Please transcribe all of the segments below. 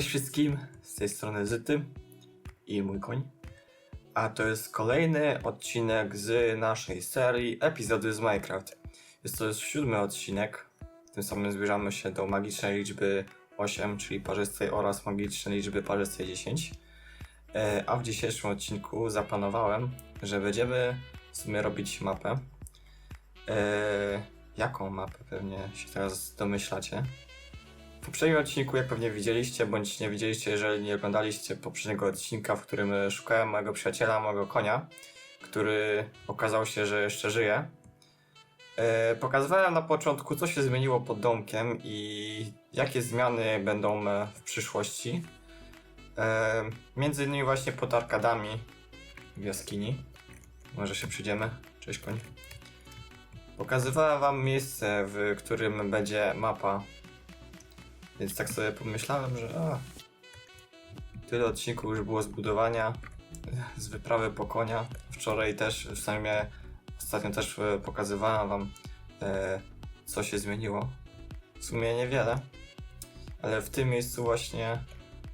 Cześć wszystkim, z tej strony Zyty i mój koń. A to jest kolejny odcinek z naszej serii Epizody z Minecraft. Jest to już siódmy odcinek. Tym samym zbliżamy się do magicznej liczby 8, czyli parzystej oraz magicznej liczby parzystej 10. E, A w dzisiejszym odcinku zaplanowałem, że będziemy w sumie robić mapę. E, Jaką mapę pewnie się teraz domyślacie. W poprzednim odcinku, jak pewnie widzieliście, bądź nie widzieliście, jeżeli nie oglądaliście poprzedniego odcinka, w którym e, szukałem mojego przyjaciela, mojego konia, który okazał się, że jeszcze żyje. E, pokazywałem na początku, co się zmieniło pod domkiem i jakie zmiany będą e, w przyszłości. Między innymi właśnie pod arkadami w jaskini. Może się przyjdziemy. Cześć koń. Pokazywałem wam miejsce, w którym będzie mapa więc tak sobie pomyślałem, że a, tyle odcinków już było zbudowania, z wyprawy po konia. Wczoraj też, w sumie ostatnio też e, pokazywałem wam, e, co się zmieniło. W sumie niewiele, ale w tym miejscu właśnie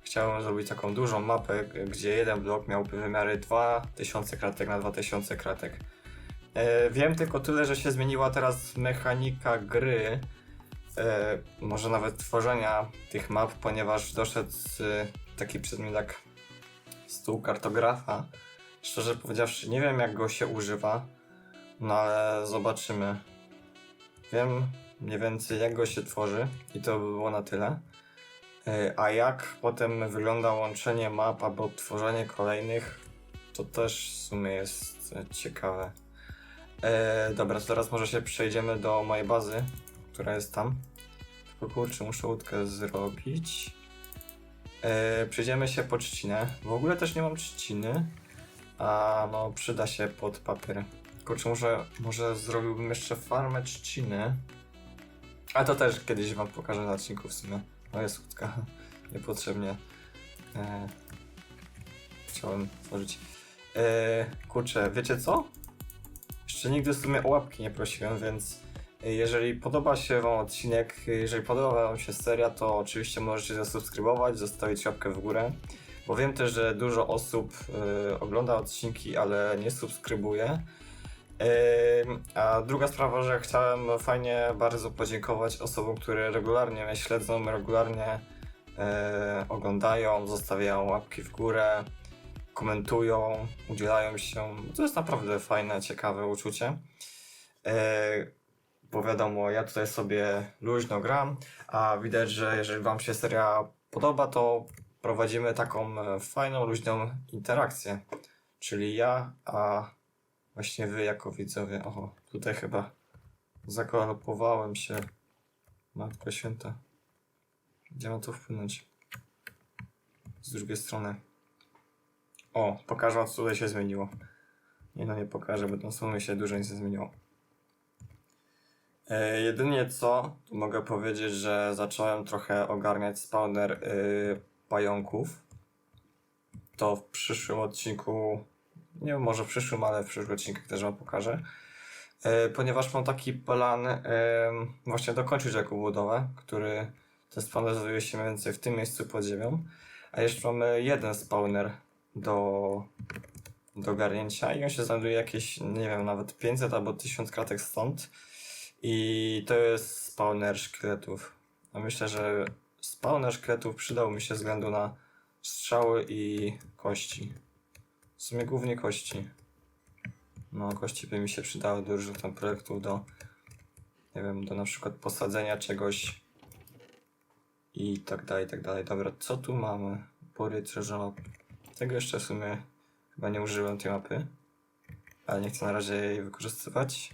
chciałem zrobić taką dużą mapę, gdzie jeden blok miałby wymiary 2000 kratek na 2000 kratek. E, wiem tylko tyle, że się zmieniła teraz mechanika gry, może nawet tworzenia tych map, ponieważ doszedł e, taki przedmiot jak stół kartografa. Szczerze powiedziawszy, nie wiem jak go się używa, no ale zobaczymy. Wiem mniej więcej jak go się tworzy i to by było na tyle. E, A jak potem wygląda łączenie map albo tworzenie kolejnych, to też w sumie jest e, ciekawe. E, dobra, to teraz może się przejdziemy do mojej bazy, która jest tam. Tylko kurczę, muszę łódkę zrobić. E, przejdziemy się po trzcinę. W ogóle też nie mam trzciny, a no przyda się pod papier. Kurczę, może, może zrobiłbym jeszcze farmę trzciny. A to też kiedyś wam pokażę na odcinku w sumie. No jest łódka. Niepotrzebnie. E, chciałem tworzyć. E, kurczę, wiecie co? Jeszcze nigdy w sumie o łapki nie prosiłem, więc jeżeli podoba się Wam odcinek, jeżeli podoba Wam się seria, to oczywiście możecie zasubskrybować, zostawić łapkę w górę, bo wiem też, że dużo osób y, ogląda odcinki, ale nie subskrybuje. A druga sprawa, że chciałem fajnie bardzo podziękować osobom, które regularnie mnie śledzą, regularnie y, oglądają, zostawiają łapki w górę, komentują, udzielają się. To jest naprawdę fajne, ciekawe uczucie. Y, bo wiadomo, ja tutaj sobie luźno gram, a widać, że jeżeli Wam się seria podoba, to prowadzimy taką e, fajną, luźną interakcję. Czyli ja, a właśnie Wy jako widzowie. Oho, tutaj chyba zakolopowałem się. Matko Święta. Gdzie mam to wpłynąć? Z drugiej strony. O, pokażę co tutaj się zmieniło. Nie no, nie pokażę, bo dosłownie się dużo nic nie zmieniło. E, jedynie co, mogę powiedzieć, że zacząłem trochę ogarniać spawner y, pająków. To w przyszłym odcinku, nie wiem, może w przyszłym, ale w przyszłym odcinku też Wam pokażę. E, ponieważ mam taki plan em, właśnie dokończyć jako budowę, który ten spawner znajduje się mniej więcej w tym miejscu pod ziemią. A jeszcze mamy jeden spawner do, do ogarnięcia i on się znajduje jakieś, nie wiem, nawet 500 albo 1000 kratek stąd. I to jest spawner szkieletów. A myślę, że spawner szkieletów przydał mi się ze względu na strzały i kości. W sumie głównie kości. No, kości by mi się przydały do różnych tam projektów, do nie wiem, do na przykład posadzenia czegoś i tak dalej, i tak dalej. Dobra, co tu mamy? Pory map. Tego jeszcze w sumie chyba nie użyłem tej mapy, ale nie chcę na razie jej wykorzystywać.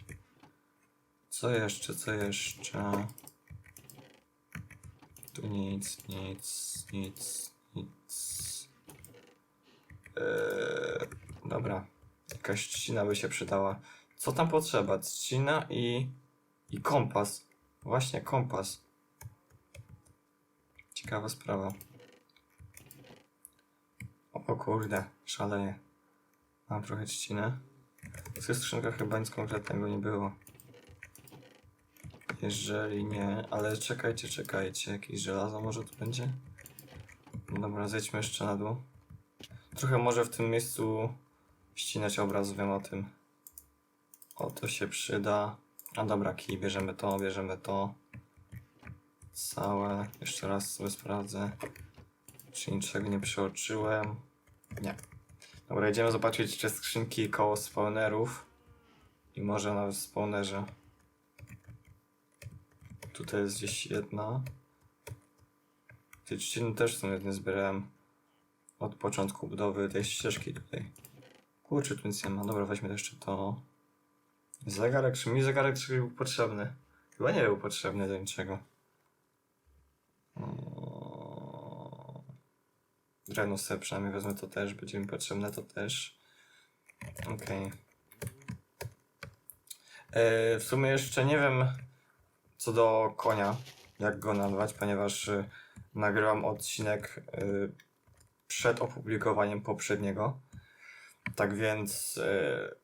Co jeszcze, co jeszcze? Tu nic, nic, nic, nic. Eee, dobra. Jakaś trzcina by się przydała. Co tam potrzeba? Trzcina i... i kompas. Właśnie kompas. Ciekawa sprawa. O kurde, szaleję. Mam trochę trzciny. W tych skrzynkach chyba nic konkretnego nie było. Jeżeli nie, ale czekajcie, czekajcie, jakieś żelazo może tu będzie? Dobra, zejdźmy jeszcze na dół. Trochę może w tym miejscu ścinać obraz, wiem o tym. O, to się przyda. A dobra, kij, bierzemy to, bierzemy to. Całe. Jeszcze raz sobie sprawdzę. Czy niczego nie przeoczyłem? Nie. Dobra, idziemy zobaczyć, czy skrzynki koło spawnerów. I może nawet w spawnerze. Tutaj jest gdzieś jedna. Te trzciny też są jedne zbierałem od początku budowy tej ścieżki tutaj. Kurczę, tu nic nie ma. Dobra, weźmy jeszcze to. Zegarek, czy mi zegarek czy był potrzebny? Chyba nie był potrzebny do niczego. Drewno sobie przynajmniej wezmę to też, będzie mi potrzebne to też. Okej. E, W sumie jeszcze nie wiem co do konia, jak go nazwać, ponieważ y, nagrywam odcinek y, przed opublikowaniem poprzedniego. Tak więc, y,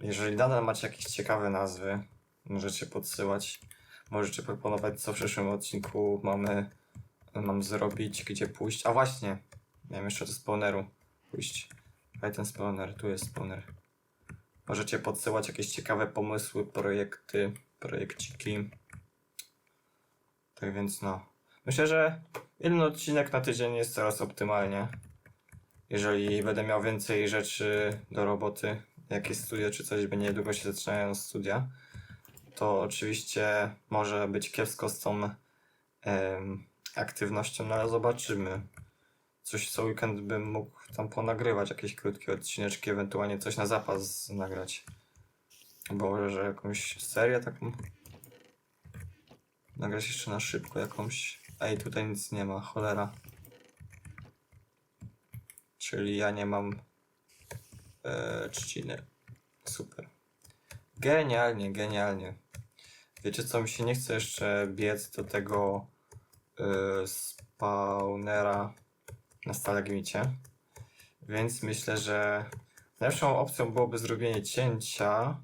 jeżeli nadal macie jakieś ciekawe nazwy, możecie podsyłać. Możecie proponować, co w przyszłym odcinku mamy, mam zrobić, gdzie pójść. A właśnie, miałem jeszcze do spawneru pójść. Daj ten spawner, tu jest spawner. Możecie podsyłać jakieś ciekawe pomysły, projekty, projekciki. Tak więc no. Myślę, że jeden odcinek na tydzień jest teraz optymalnie. Jeżeli będę miał więcej rzeczy do roboty, jakieś studia czy coś, bo niedługo się zaczynają studia, to oczywiście może być kiepsko z tą aktywnością, no ale zobaczymy. Coś co weekend bym mógł tam ponagrywać, jakieś krótkie odcineczki, ewentualnie coś na zapas nagrać. Bo może, że jakąś serię taką nagrać jeszcze na szybko jakąś. Ej, tutaj nic nie ma, cholera. Czyli ja nie mam e, trzciny. Super. Genialnie, genialnie. Wiecie co, mi się nie chce jeszcze biec do tego e, spawnera na stalagmicie. Więc myślę, że najlepszą opcją byłoby zrobienie cięcia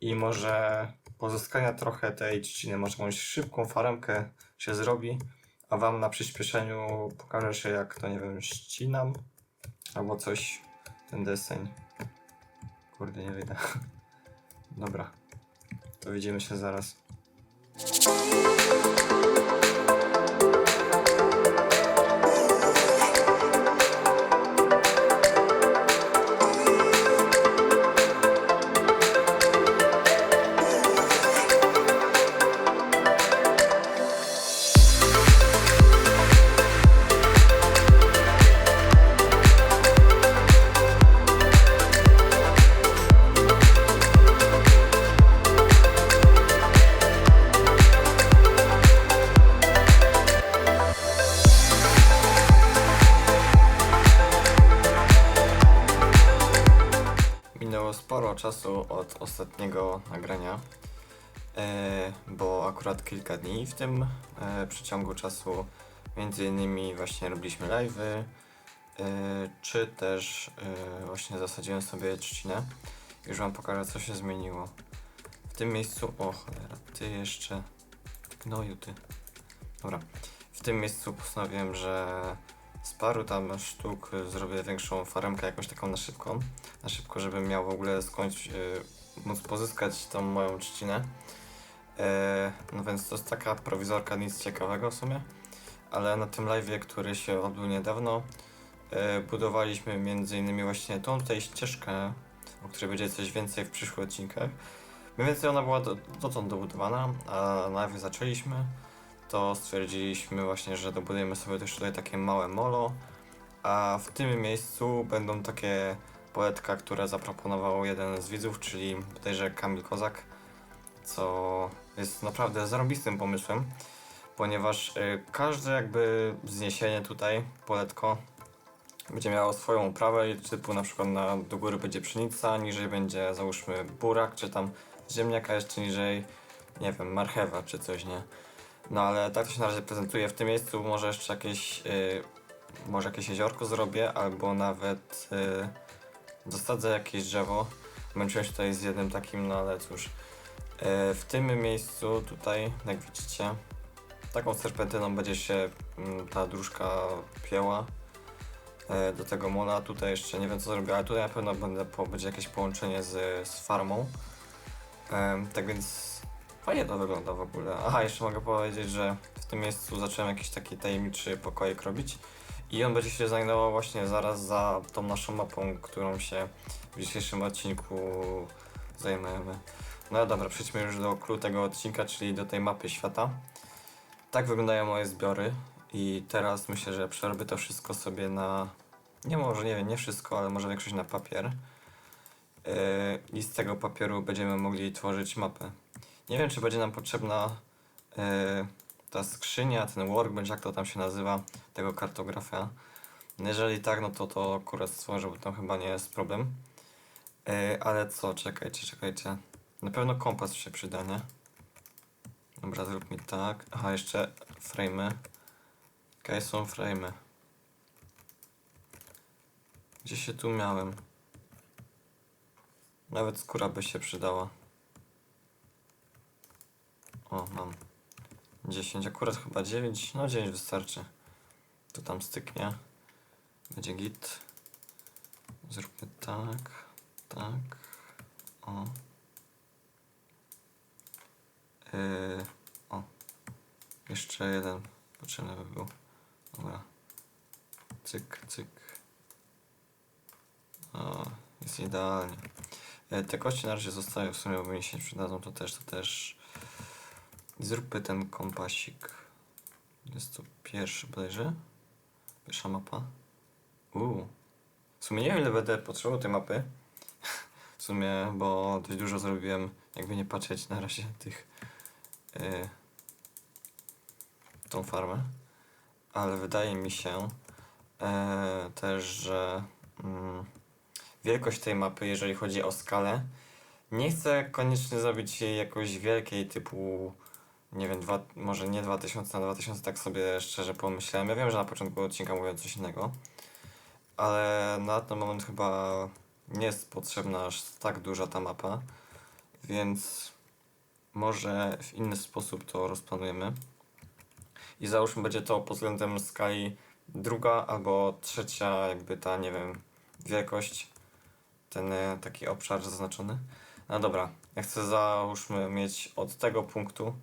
i może pozyskania trochę tej trzciny. Może jakąś szybką faremkę się zrobi, a wam na przyspieszeniu pokażę się jak to nie wiem, ścinam albo coś, ten deseń. Kurde, nie wyjdę. Dobra, to widzimy się zaraz. Ostatniego nagrania, e, bo akurat kilka dni w tym e, przeciągu czasu między innymi właśnie robiliśmy live'y, e, czy też właśnie zasadziłem sobie trzcinę. Już wam pokażę co się zmieniło. W tym miejscu, o cholera, ty jeszcze, gnoju ty. Dobra, w tym miejscu postanowiłem, że z paru tam sztuk zrobię większą faremkę jakąś taką na szybko na szybko, żebym miał w ogóle skądś móc pozyskać tą moją trzcinę. E, no więc to jest taka prowizorka, nic ciekawego w sumie. Ale na tym live'ie, który się odbył niedawno, e, budowaliśmy innymi właśnie tą tutaj ścieżkę, o której będzie coś więcej w przyszłych odcinkach. Mniej więcej ona była do, dotąd dobudowana, a na live zaczęliśmy, to stwierdziliśmy właśnie, że dobudujemy sobie też tutaj takie małe molo, a w tym miejscu będą takie poetka, które zaproponował jeden z widzów, czyli bodajże Kamil Kozak, co jest naprawdę zarobistym pomysłem, ponieważ y, każde jakby zniesienie tutaj, poletko, będzie miało swoją uprawę typu na przykład na, do góry będzie pszenica, niżej będzie załóżmy burak, czy tam ziemniak, a jeszcze niżej, nie wiem, marchewa czy coś, nie? No ale tak to się na razie prezentuje. W tym miejscu może jeszcze jakieś, y, może jakieś jeziorko zrobię, albo nawet y, Dostadzę jakieś drzewo. Męczyłem się tutaj z jednym takim, no ale cóż. E, w tym miejscu tutaj, jak widzicie, taką serpentyną będzie się mm, ta dróżka pieła e, do tego mola. Tutaj jeszcze nie wiem co zrobię, ale tutaj na pewno będę po, będzie jakieś połączenie z, z farmą. Em, tak więc fajnie to wygląda w ogóle. Aha, jeszcze mogę powiedzieć, że w tym miejscu zacząłem jakiś taki tajemniczy pokoik robić. I on będzie się znajdował właśnie zaraz za tą naszą mapą, którą się w dzisiejszym odcinku zajmujemy. No dobra, przejdźmy już do clue tego odcinka, czyli do tej mapy świata. Tak wyglądają moje zbiory i teraz myślę, że przerobię to wszystko sobie na... Nie może, nie wiem, nie wszystko, ale może większość na papier. Yy, I z tego papieru będziemy mogli tworzyć mapę. Nie wiem, czy będzie nam potrzebna yy, ta skrzynia, ten workbench, jak to tam się nazywa, tego kartografa. No Jeżeli tak, no to to akurat stworzę, bo tam chyba nie jest problem. Yy, ale co, czekajcie, czekajcie. Na pewno kompas się przyda, nie? Dobra, zrób mi tak. Aha, jeszcze frame'y. Okej, są frame'y. Gdzie się tu miałem? Nawet skóra by się przydała. O, mam. 10, akurat chyba 9. No 9 wystarczy. To tam styknie. Będzie git. Zróbmy tak. Tak. O. Yy, o. Jeszcze jeden potrzebny by był. Dobra. Cyk, cyk. O, jest idealnie. E, Te kości na razie zostają, w sumie bo mi się przydadzą, to też, to też. Zróbmy ten kompasik. Jest to pierwszy bodajże. Pierwsza mapa. Uuu. W sumie nie wiem ile będę potrzebował tej mapy. W sumie, bo dość dużo zrobiłem, jakby nie patrzeć na razie tych yy, tą farmę. Ale wydaje mi się e, też, że mm, wielkość tej mapy, jeżeli chodzi o skalę, nie chcę koniecznie zrobić jej jakoś wielkiej, typu nie wiem, dwa, może nie 2000 na 2000, tak sobie szczerze pomyślałem. Ja wiem, że na początku odcinka mówiłem coś innego, ale na ten moment chyba nie jest potrzebna aż tak duża ta mapa, więc może w inny sposób to rozplanujemy. I załóżmy, będzie to pod względem skali druga albo trzecia, jakby ta, nie wiem, wielkość, ten e, taki obszar zaznaczony. No dobra, ja chcę załóżmy mieć od tego punktu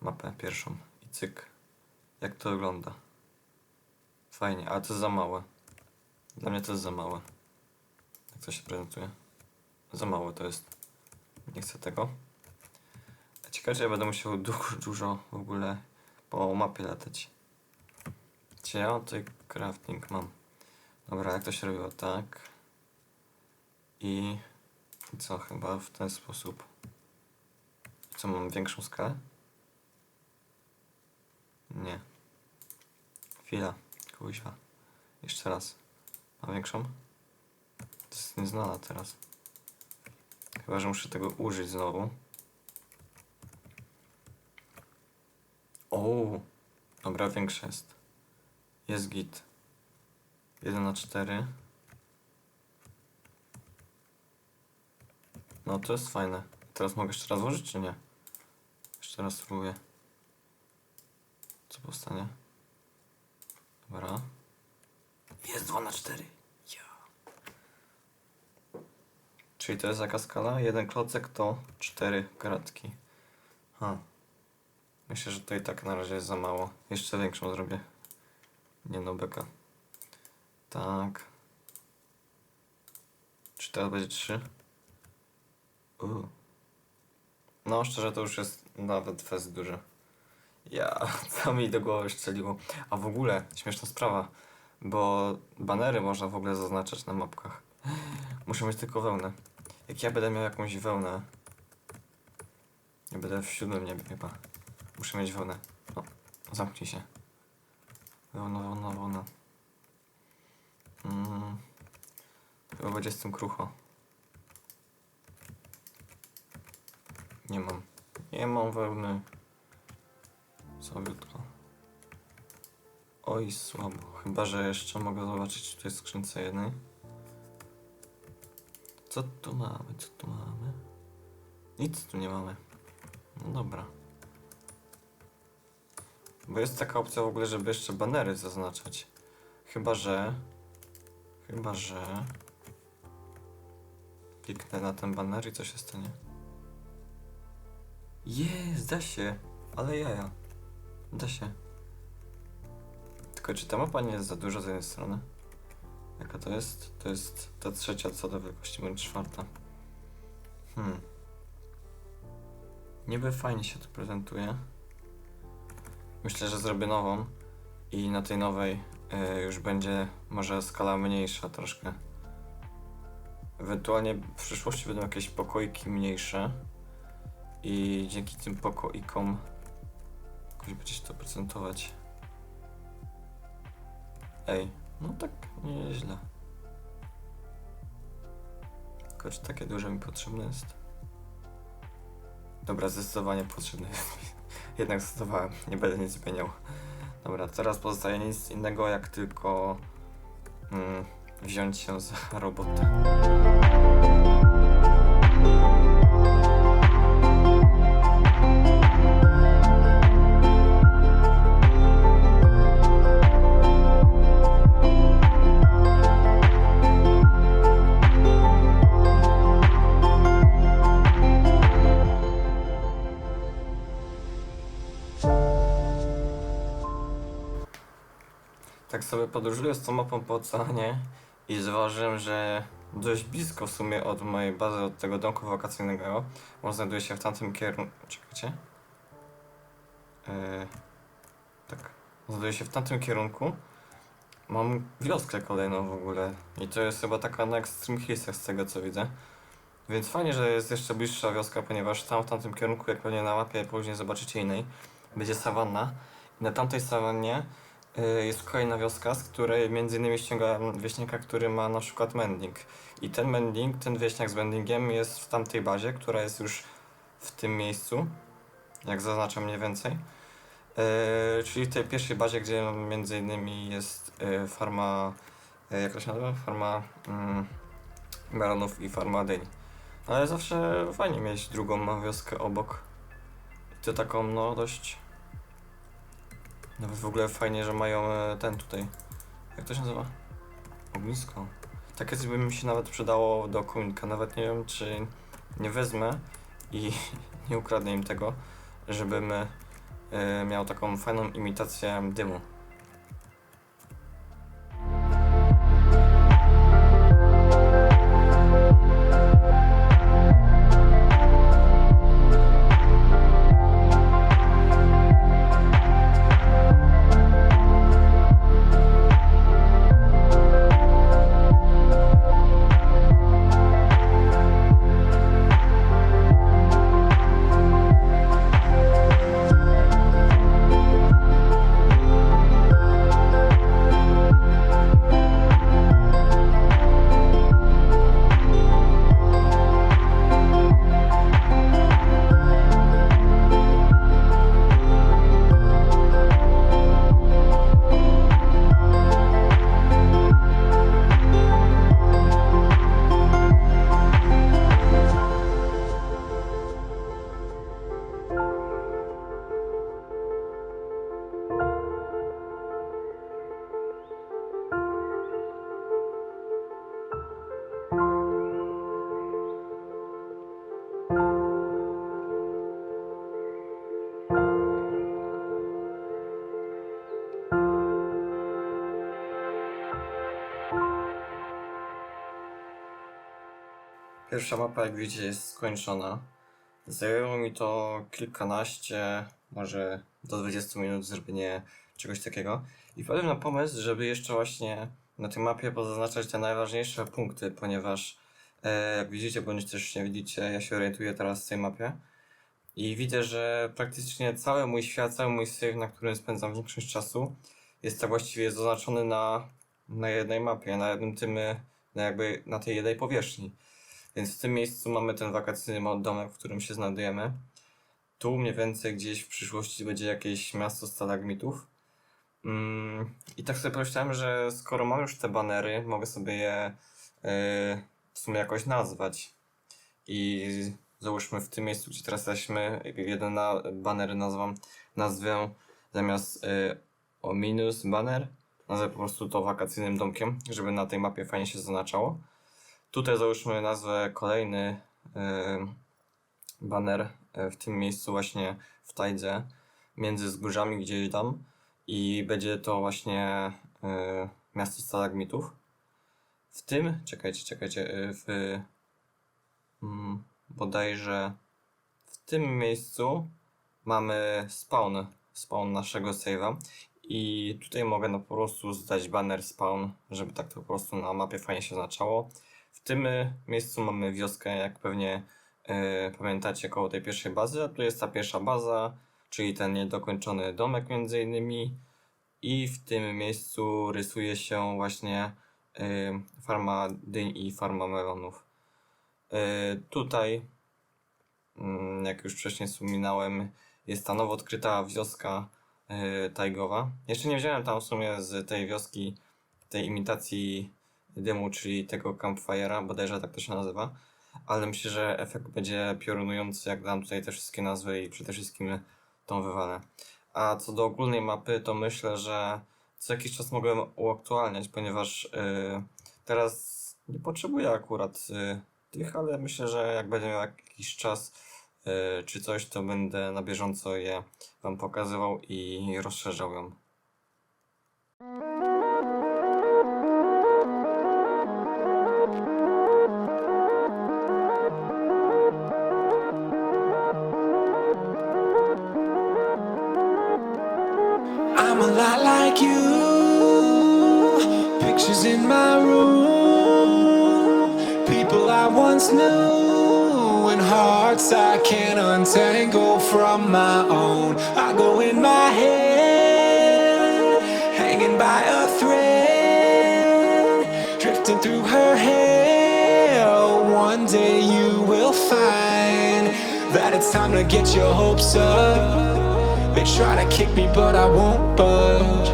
mapę pierwszą i cyk. Jak to wygląda? Fajnie, ale to jest za małe. Dla mnie to jest za małe. Jak to się prezentuje? Za małe to jest. Nie chcę tego. Ciekawe, czy ja będę musiał du- dużo w ogóle po mapie latać. Czy ja tutaj crafting mam? Dobra, jak to się robiło? Tak. I co? Chyba w ten sposób. Co, mam większą skalę? Nie. Chwila. Kuźwa. Jeszcze raz. Mam większą? To jest nieznana teraz. Chyba, że muszę tego użyć znowu. O, Dobra, większa jest. Jest git. 1 na 4. No to jest fajne. Teraz mogę jeszcze raz włożyć, czy nie? Jeszcze raz spróbuję. Co powstanie? Dobra. Jest 2 na 4. Ja. Czyli to jest jaka skala? Jeden klocek to 4 kratki. Ha. Myślę, że to i tak na razie jest za mało. Jeszcze większą zrobię. Nie no, beka. Tak. Czy teraz będzie 3? Uuu. No, szczerze, to już jest nawet fest duży. Ja, co mi do głowy strzeliło. A w ogóle, śmieszna sprawa, bo banery można w ogóle zaznaczać na mapkach. Muszę mieć tylko wełnę. Jak ja będę miał jakąś wełnę, ja będę w siódmym niebie chyba. Muszę mieć wełnę. O, zamknij się. Wełna, wełna, wełna. Mm. Chyba będzie z tym krucho. Nie mam. Nie mam wełny. Słabiutko. Oj, słabo. Chyba, że jeszcze mogę zobaczyć, czy tu jest w skrzynce jednej. Co tu mamy? Co tu mamy? Nic tu nie mamy. No dobra. Bo jest taka opcja w ogóle, żeby jeszcze banery zaznaczać. Chyba, że... Chyba, że... Kliknę na ten baner i co się stanie? Jest, da się. Ale jaja. Da się. Tylko czy ta mapa nie jest za duża z jednej strony? Jaka to jest? To jest ta trzecia co do wielkości, bądź czwarta. Hmm. Niby fajnie się to prezentuje. Myślę, że zrobię nową i na tej nowej y, już będzie może skala mniejsza troszkę. Ewentualnie w przyszłości będą jakieś pokoiki mniejsze i dzięki tym pokoikom jakoś się to prezentować. Ej, no tak nieźle. Tylko czy takie duże mi potrzebne jest? Dobra, zdecydowanie potrzebne jest. Jednak zdecydowałem, nie będę nic zmieniał. Dobra, teraz pozostaje nic innego jak tylko mm, wziąć się za robotę. Sobie podróżuję z tą mapą po oceanie i zauważyłem, że dość blisko w sumie od mojej bazy, od tego domku wakacyjnego, on znajduje się w tamtym kierunku. Czekajcie. Yy, tak. Znajduje się w tamtym kierunku. Mam wioskę kolejną w ogóle. I to jest chyba taka na Extreme Hillsach z tego co widzę. Więc fajnie, że jest jeszcze bliższa wioska, ponieważ tam w tamtym kierunku, jak pewnie na mapie później zobaczycie innej, będzie sawanna. I na tamtej sawannie jest kolejna wioska, z której między innymi ściąga wieśniaka, który ma na przykład mending. I ten mending, ten wieśniak z mendingiem jest w tamtej bazie, która jest już w tym miejscu, jak zaznaczam mniej więcej. Y, czyli w tej pierwszej bazie, gdzie między innymi jest y, farma, y, jak to się nazywa? Farma melonów i farma dyń. Ale zawsze fajnie mieć drugą wioskę obok. I to taką, no dość. Nawet w ogóle fajnie, że mają e, ten tutaj. Jak to się nazywa? Ognisko. Takie coś by mi się nawet przydało do kominka. Nawet nie wiem, czy nie wezmę i nie ukradnę im tego, żebym e, miał taką fajną imitację dymu. Pierwsza mapa, jak widzicie, jest skończona. Zajęło mi to kilkanaście, może do 20 minut zrobienie czegoś takiego. I wpadłem na pomysł, żeby jeszcze właśnie na tej mapie pozaznaczać te najważniejsze punkty, ponieważ e, jak widzicie, bądź też nie widzicie, ja się orientuję teraz w tej mapie. I widzę, że praktycznie cały mój świat, cały mój save, na którym spędzam większość czasu, jest tak właściwie zaznaczony na, na jednej mapie, na jednym tym, e, na jakby na tej jednej powierzchni. Więc w tym miejscu mamy ten wakacyjny domek, w którym się znajdujemy. Tu mniej więcej gdzieś w przyszłości będzie jakieś miasto stalagmitów. Mm, I tak sobie pomyślałem, że skoro mam już te banery, mogę sobie je yy, w sumie jakoś nazwać. I załóżmy w tym miejscu, gdzie teraz jesteśmy, jeden na banery nazwam, nazwę zamiast y, o minus banner, nazwę po prostu to wakacyjnym domkiem, żeby na tej mapie fajnie się zaznaczało. Tutaj załóżmy nazwę kolejny y, banner y, w tym miejscu właśnie w Tajdze, między wzgórzami gdzieś tam i będzie to właśnie y, miasto stalagmitów. W tym, czekajcie, czekajcie, y, w mm, bodajże w tym miejscu mamy spawn, spawn naszego save'a i tutaj mogę no po prostu zdać banner spawn, żeby tak to po prostu na mapie fajnie się oznaczało. W tym y, miejscu mamy wioskę, jak pewnie y, pamiętacie, koło tej pierwszej bazy, a tu jest ta pierwsza baza, czyli ten niedokończony domek między innymi i w tym miejscu rysuje się właśnie y, farma dyń i farma melonów. Tutaj, mm, jak już wcześniej wspominałem, jest ta nowo odkryta wioska tajgowa. Jeszcze nie wziąłem tam w sumie z tej wioski tej imitacji dymu, czyli tego campfire'a, bodajże tak to się nazywa, ale myślę, że efekt będzie piorunujący, jak dam tutaj te wszystkie nazwy i przede wszystkim tą wywalę. A co do ogólnej mapy, to myślę, że co jakiś czas mogłem uaktualniać, ponieważ y, teraz nie potrzebuję akurat y, tych, ale myślę, że jak będę miał jakiś czas y, czy coś, to będę na bieżąco je Wam pokazywał i rozszerzał ją. I'm a lot like you. Pictures in my room. People I once knew. And hearts I can't untangle from my own. I go in my head. Hanging by a thread. Drifting through her hair. One day you will find that it's time to get your hopes up. They try to kick me, but I won't budge.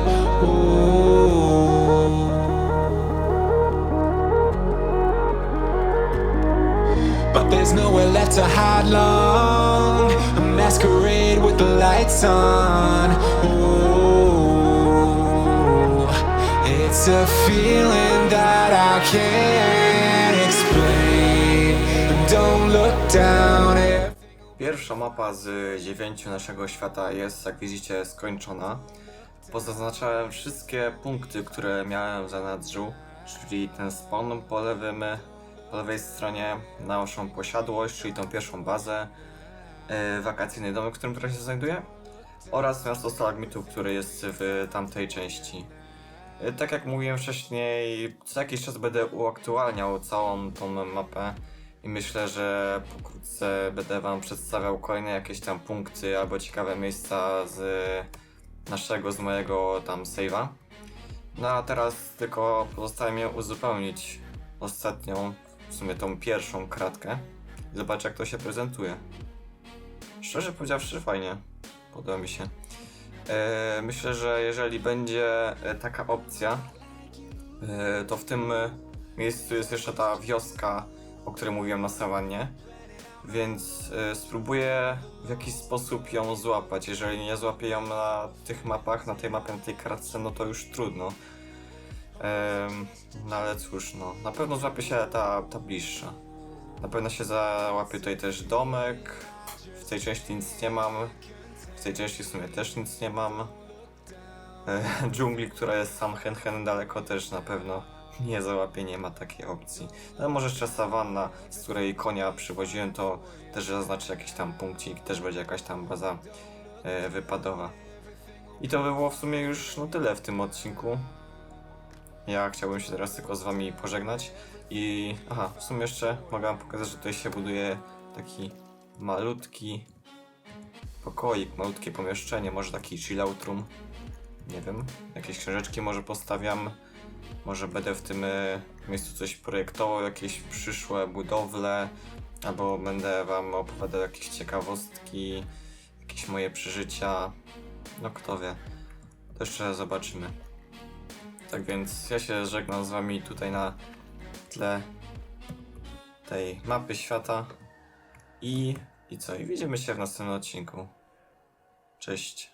But there's nowhere left to hide long. A masquerade with the lights on. Ooh. It's a feeling that I can't Pierwsza mapa z dziewięciu naszego świata jest, jak widzicie, skończona. Pozaznaczałem wszystkie punkty, które miałem w zanadrzu, czyli ten spawn po, lewym, po lewej stronie, naszą posiadłość, czyli tą pierwszą bazę, yy, wakacyjny domek, w którym teraz się znajduję, oraz miasto stalagmitów, które jest w tamtej części. Yy, Tak jak mówiłem wcześniej, co jakiś czas będę uaktualniał całą tą mapę i myślę, że pokrótce będę Wam przedstawiał kolejne jakieś tam punkty albo ciekawe miejsca z naszego, z mojego tam save'a. No a teraz tylko pozostaje mi uzupełnić ostatnią, w sumie tą pierwszą kratkę. i Zobaczę jak to się prezentuje. Szczerze powiedziawszy fajnie, podoba mi się. E, myślę, że jeżeli będzie e, taka opcja, e, to w tym miejscu jest jeszcze ta wioska, o której mówiłem na sawannie, więc e, spróbuję w jakiś sposób ją złapać. Jeżeli nie złapię ją na tych mapach, na tej mapie, na tej kratce, no to już trudno. Em, no ale cóż, no, na pewno złapie się ta, ta bliższa. Na pewno się załapie tutaj też domek. W tej części nic nie mam. W tej części w sumie też nic nie mam. E, dżungli, która jest sam hen hen daleko też na pewno nie załapie, nie ma takiej opcji. No może jeszcze sawanna, z której konia przywoziłem, to też zaznaczę jakiś tam punkcik, też będzie jakaś tam baza e, wypadowa. I to by było w sumie już no tyle w tym odcinku. Ja chciałbym się teraz tylko z wami pożegnać i aha, w sumie jeszcze mogę wam pokazać, że tutaj się buduje taki malutki pokoik, malutkie pomieszczenie, może taki chillout room. Nie wiem, jakieś książeczki może postawiam. Może będę w tym e, miejscu coś projektował, jakieś przyszłe budowle, albo będę wam opowiadał jakieś ciekawostki, jakieś moje przeżycia. No kto wie. To jeszcze zobaczymy. Tak więc ja się żegnam z wami tutaj na tle tej mapy świata. I, i co? I widzimy się w następnym odcinku. Cześć.